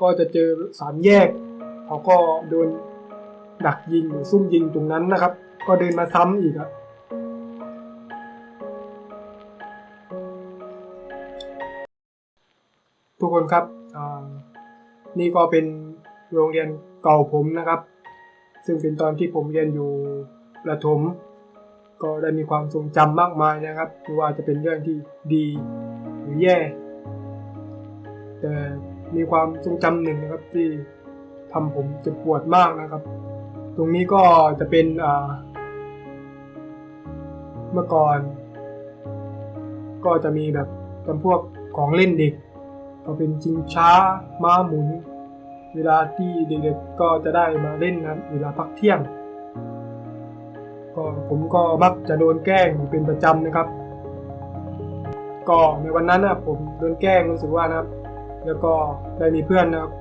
ก็จะเจอสามแยก เขาก็โดนดักยิงหรือซุ่มยิงตรงนั้นนะครับ ก็เดินมาซ้ำอีกอะทุกคนครับนี่ก็เป็นโรงเรียนเก่าผมนะครับ ซึ่งเป็นตอนที่ผมเรียนอยู่ประถม ก็ได้มีความทรงจำมากมายนะครับไม่ว่าจะเป็นเรื่องที่ดีหรือแย่ แต่ มีความทรงจำหนึ่งนะครับที่ทำผมเจ็บปวดมากนะครับ ตรงนี้ก็จะเป็นเมื่อก่อน ก็จะมีแบบจำพวกของเล่นเด็กก็เป็นชิงช้าม้าหมุน เวลาที่เด็กๆก็จะได้มาเล่นนะเวลาพักเที่ยง ก็ผมก็มักจะโดนแกล้งเป็นประจำนะครับ ก็ในวันนั้นนะผมโดนแกล้งรู้สึกว่านะครับ แล้วก็ได้มีเพื่อนนะครับ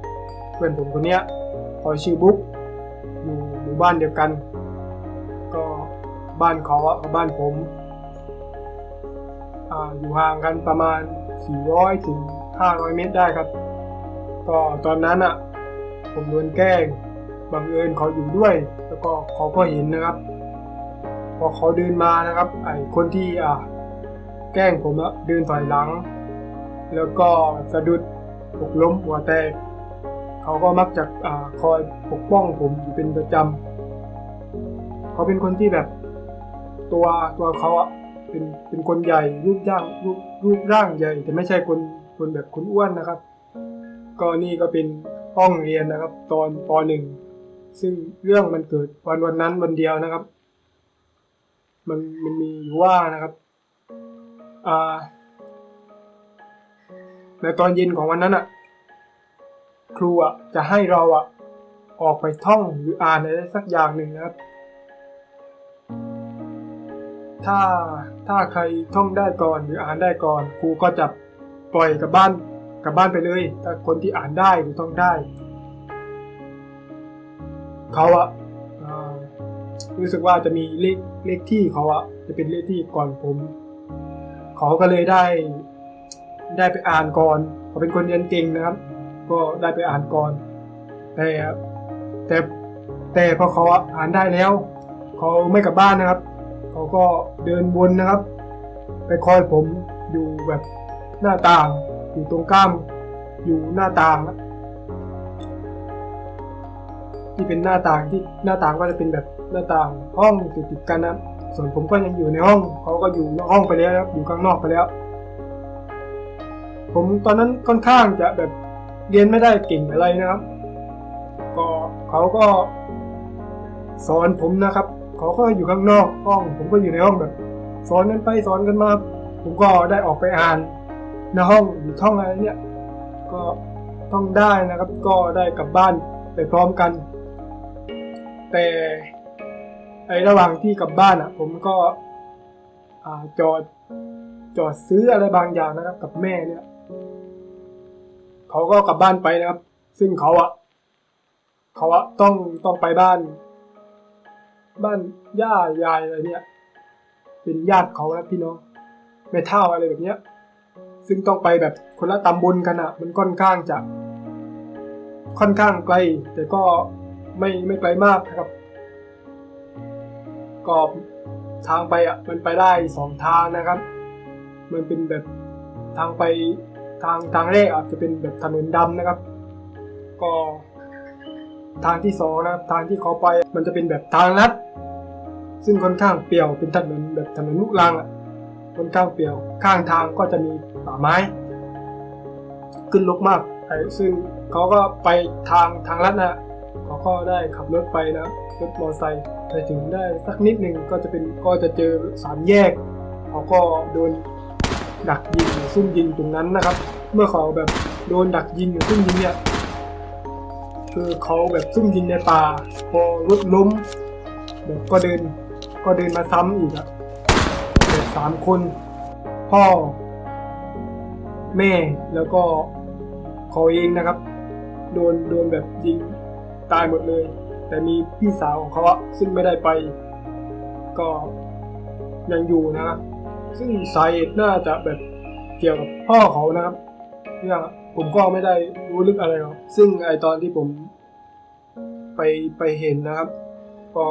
เพื่อนผมคนเนี้ยเขาชื่อบุ๊กอยู่หมู่บ้านเดียวกัน ก็บ้านเขาอะกับบ้านผมออยู่ห่างกันประมาณ 400ถึง500 เมตรได้ครับ ก็ตอนนั้นอะผมโดนแกล้งบังเอิญเขาอยู่ด้วย แล้วก็เขาก็เห็นนะครับ พอเขาเดินมานะครับไอ้คนที่อ่าแกล้งผมอะเดินถอยหลัง แล้วก็สะดุด หกล้มหัวแตกเขาก็มักจะอคอยปกป้องผมอยู่เป็นประจำเขาเป็นคนที่แบบตัวตัวเขาอะเป็นเป็นคนใหญ่รูปร่างรูปรูปร่างใหญ่ แต่ไม่ใช่คนคนแบบคนอ้วนนะครับ ก็นี่ก็เป็นห้องเรียนนะครับ ตอนปหนึ่งซึ่งเรื่องมันเกิดวันวันนั้นวันเดียวนะครับ มันมันมีอยู่ว่านะครับอ่า ในตอนเย็นของวันนั้นอะ ครูอะจะให้เราอะ ออกไปท่องหรืออ่านอะไรสักอย่างหนึ่งนะครับ ถ้าถ้าใครท่องได้ก่อนหรืออ่านได้ก่อน ครูก็จะปล่อยกลับบ้านกลับบ้านไปเลย ถ้าคนที่อ่านได้หรือท่องได้เขาอะอ่ารู้สึกว่าจะมีเลขเลขที่เขาอะจะเป็นเลขที่ก่อนผม เขาก็เลยได้ ได้ไปอ่านก่อนเขาเป็นคนเรียนเก่งนะครับ ก็ได้ไปอ่านก่อน แต่แต่แต่พอเขาอ่านได้แล้วเขาไม่กลับบ้านนะครับเขาก็เดินวนนะครับ ไปคอยผมอยู่แบบหน้าต่าง อยู่ตรงข้ามอยู่หน้าต่างที่เป็นหน้าต่างที่หน้าต่างก็จะเป็นแบบหน้าต่างห้องติดติดกันนะส่วนผมก็ยังอยู่ในห้องเขาก็อยู่นอกห้องไปแล้วนะครับอยู่ข้างนอกไปแล้ว ผมตอนนั้นค่อนข้างจะแบบเรียนไม่ได้เก่งอะไรนะครับ ก็เขาก็สอนผมนะครับ เขาก็อยู่ข้างนอกห้อง ผมก็อยู่ในห้องแบบ สอนกันไปสอนกันมา ผมก็ได้ออกไปอ่านในห้องหรือท่องอะไรเนี่ย ก็ท่องได้นะครับ ก็ได้กลับบ้านไปพร้อมกัน แต่ไอระหว่างที่กลับบ้านอะ ผมก็อจอดจอดซื้ออะไรบางอย่างนะครับ กับแม่เนี่ย เขาก็กลับบ้านไปนะครับ ซึ่งเขาอะเขาอะต้องต้องไปบ้าน บ้านย่ายายอะไรเนี่ย เป็นญาติเขานะพี่น้องแม่เท่าอะไรแบบเนี้ย ซึ่งต้องไปแบบคนละตำบลกันอะมันค่อนข้างจะ ค่อนข้างไกล แต่ก็ไม่ไม่ไกลมากนะครับก็ทางไปอะมันไปได้สองทางนะครับ มันเป็นแบบทางไป ทางทางแรกอาจจะเป็นแบบถนนดำนะครับ ก็ทางที่สองนะครับทางที่เขาไปมันจะเป็นแบบทางลัด ซึ่งค่อนข้างเปี่ยวเป็นถนนแบบถนนลูกรังอะค่อนข้างเปี่ยว ข้างทางก็จะมีป่าไม้ ขึ้นลกมากไอ้ซึ่งเขาก็ไปทางทางลัดนะเขาก็ได้ขับรถไปนะครับรถมอเตอร์ไซค์ไปถึงได้สักนิดหนึ่งก็จะเป็นก็จะเจอสามแยก เขาก็โดน ดักยิงหรือซุ่มยิงตรงนั้นนะครับ เมื่อเขาแบบโดนดักยิงหรือซุ่มยิงเนี่ยคือเขาแบบซุ่มยิงในป่าพอรถล้มแบบก็เดินก็เดินมาซ้ำอีกอะแบบสามคน พ่อ แม่แล้วก็เขาเองนะครับ โดนโดนแบบยิงตายหมดเลย แต่มีพี่สาวของเขาซึ่งไม่ได้ไป ก็ยังอยู่นะครับ ซึ่งสาเหตุน่าจะแบบเกี่ยวกับพ่อเขานะครับเรื่องผผมก็ไม่ได้รู้ลึกอะไรหรอกซึ่งไอตอนที่ผมไปไปเห็นนะครับ ก็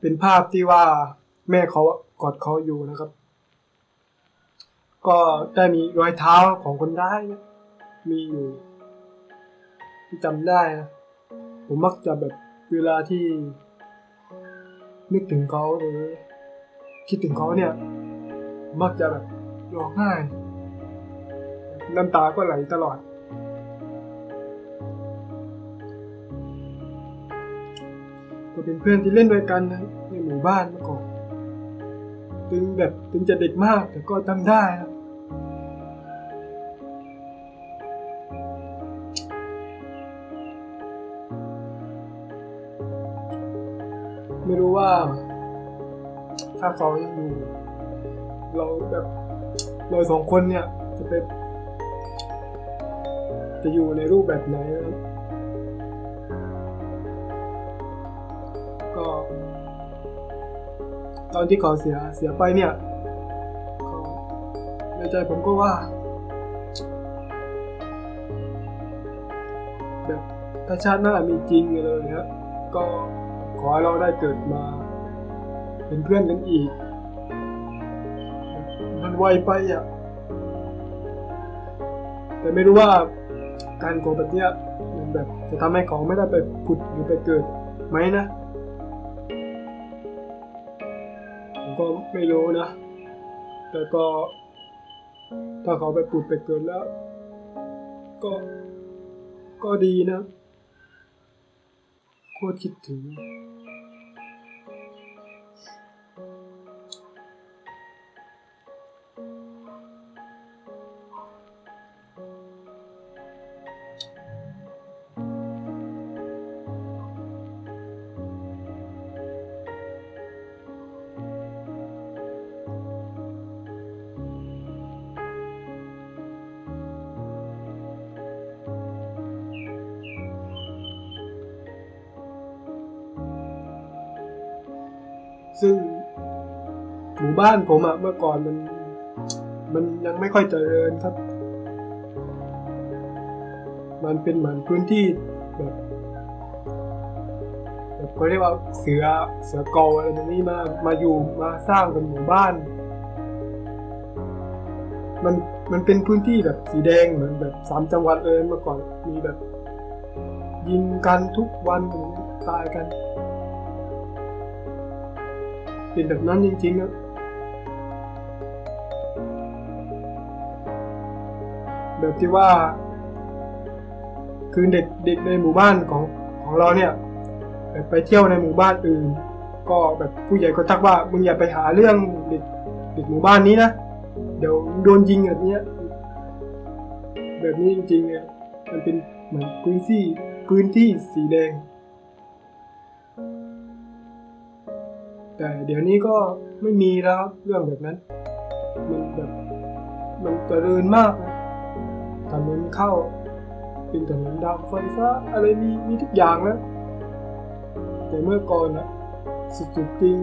เป็นภาพที่ว่าแม่เขากอดเขาอยู่นะครับ ก็ได้มีรอยเท้าของคนร้ายนะมีอยู่ที่จำได้นะผมมักจะแบบเวลาที่นึกถึงเขาหรือ คิดถึงเขาเนี่ย มักจะแบบร้องไห้น้ำตาก็ไหลตลอด ก็เป็นเพื่อนที่เล่นด้วยกันในหมู่บ้านเมื่อก่อน ถึงแบบถึงจะเด็กมากแต่ก็ทำได้นะ ถ้าเขายังอยู่ เราแบบเราสองคนเนี่ยจะเป็นจะอยู่ในรูปแบบไหนนะก็ ตอนที่เขาเสียเสียไปเนี่ยในใจผมก็ว่า แบบถ้าชาติหน้ามีจริงเลยครับก็ขอให้เราได้เกิดมา เป็นเพื่อนกันอีก มันไวไปอะ แต่ไม่รู้ว่าการโกรธแบบเนี้ยมันแบบจะทำให้เขาไม่ได้ไปผุดหรือไปเกิดไหมนะผมก็ไม่รู้นะ แต่ก็ ถ้าเขาไปผุดไปเกิดแล้ว ก็ ก็ดีนะโคตรคิดถึง ซึ่งหมู่บ้านผมอะเมื่อก่อนมัน มันยังไม่ค่อยเจริญครับ มันเป็นเหมือนพื้นที่แบบแบบเขาเรียกว่าเสือเสือกาอะไรแบบนี้มามาอยู่มาสร้างเป็นหมู่บ้าน มันมันเป็นพื้นที่แบบสีแดงเหมือนแบบสามจังหวัดเลยเมื่อก่อนมีแบบ ยิงกันทุกวันตายกัน เป็นแบบนั้นจริงๆอะแบบที่ว่า คือเด็กเด็กในหมู่บ้านของของเราเนี่ยแบบไปเที่ยวในหมู่บ้านอื่น ก็แบบผู้ใหญ่ก็ทักว่ามึงอย่าไปหาเรื่องเด็กเด็กหมู่บ้านนี้นะเดี๋ยวโดนยิงแบบเนี้ยแบบนี้จริงๆเนี่ยมันเป็นเหมือนพื้นที่พื้นที่สีแดง แต่เดี๋ยวนี้ก็ไม่มีแล้วเรื่องแบบนั้น มันแบบมันเจริญมากนะถนนเข้า เป็นถนนดำไฟฟ้าอะไรมีมีทุกอย่างแล้วแต่เมื่อก่อนอะสุดๆจริง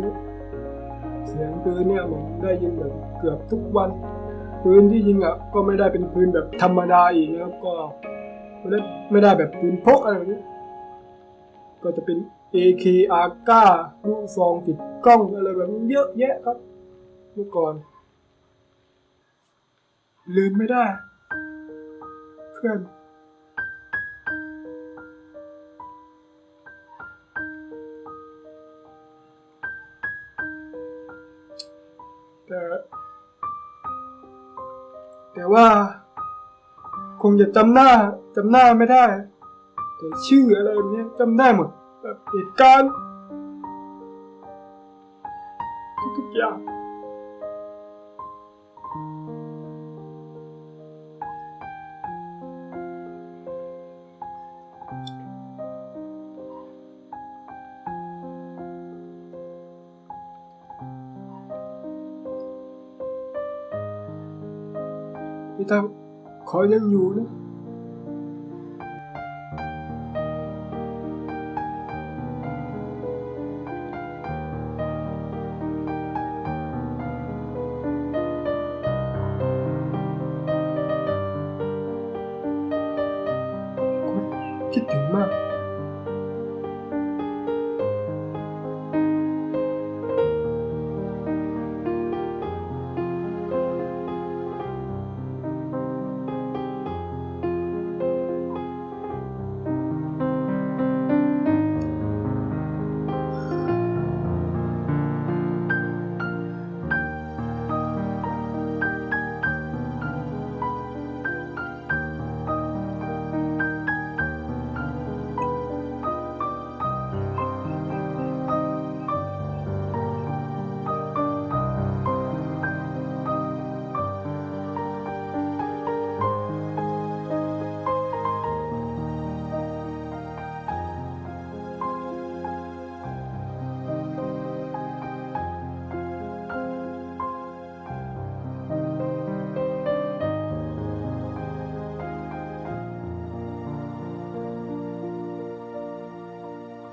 เสียงปืนเนี่ยผมได้ยินแบบเกือบทุกวันปืนที่ยิงอะก็ไม่ได้เป็นปืนแบบธรรมดาอีกนะครับก็ไม่ได้ไม่ได้แบบปืนพกอะไรแบบนี้ก็จะเป็น AK AK ลูกซองติดกล้องอะไรแบบนี้เยอะแยะครับ เมื่อก่อน ลืมไม่ได้ เพื่อนแต่แต่ว่า คงจะจำหน้าจำหน้าไม่ได้ แต่ชื่ออะไรแบบเนี้ยจำได้หมด แบบเหตุการณ์ ทุก